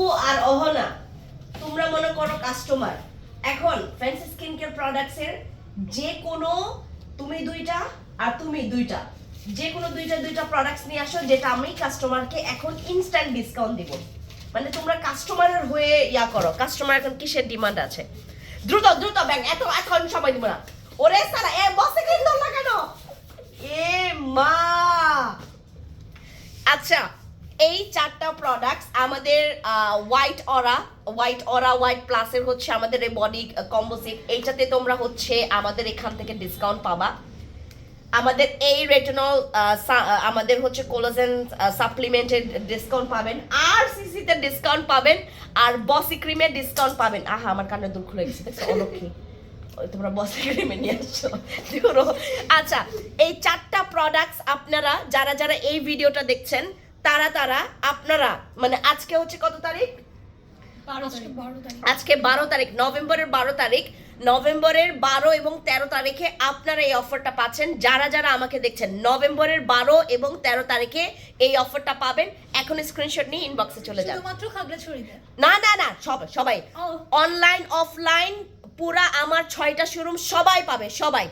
ফুপু আর অহনা, তোমরা মনে করো কাস্টমার এখন ফ্যান্সি স্কিন কেয়ার প্রোডাক্টসের যে কোনো তুমি দুইটা আর তুমি দুইটা, যে কোনো দুইটা দুইটা প্রোডাক্টস নিয়ে আসো যেটা আমি কাস্টমারকে এখন ইনস্ট্যান্ট ডিসকাউন্ট দিব। মানে তোমরা কাস্টমারের হয়ে ইয়া করো কাস্টমার এখন কিসের ডিমান্ড আছে? দ্রুত দ্রুত ব্যাংক এত, এখন সময় দিব না। ওরে সারা, এ বসে কিন্তু কেন? এ মা! আচ্ছা এই চারটা প্রোডাক্টস আমাদের white aura white aura white প্লাসের হচ্ছে আমাদের এই বডি কম্বোসিট এইটাতে তোমরা হচ্ছে আমাদের এখান থেকে ডিসকাউন্ট পাবা। আমাদের এই রেটিনল আমাদের হচ্ছে কোলাজেন সাপ্লিমেন্টের ডিসকাউন্ট পাবেন। আর সিসিতে ডিসকাউন্ট পাবেন, আর বসি ক্রিমে ডিসকাউন্ট পাবেন। আহা, আমার কানে দুল খুলে গেছে অলক্ষী। তোমরা বসে ক্রিমে নিয়ে আসছো আচ্ছা এই চারটা প্রোডাক্টস আপনারা, যারা যারা এই ভিডিওটা দেখছেন তারা তারা আপনারা মানে আজকে হচ্ছে কত তারিখ? আজকে বারো তারিখ। নভেম্বরের বারো তারিখ। নভেম্বরের বারো এবং তেরো তারিখে আপনারা এই অফারটা পাচ্ছেন। যারা যারা আমাকে দেখছেন নভেম্বরের বারো এবং তেরো তারিখে এই অফারটা পাবেন এখন স্ক্রিনশট নিয়ে ইনবক্সে চলে যান। না না না সব সবাই। অনলাইন অফলাইন পুরা আমার ছয়টা শোরুম সবাই পাবে সবাই।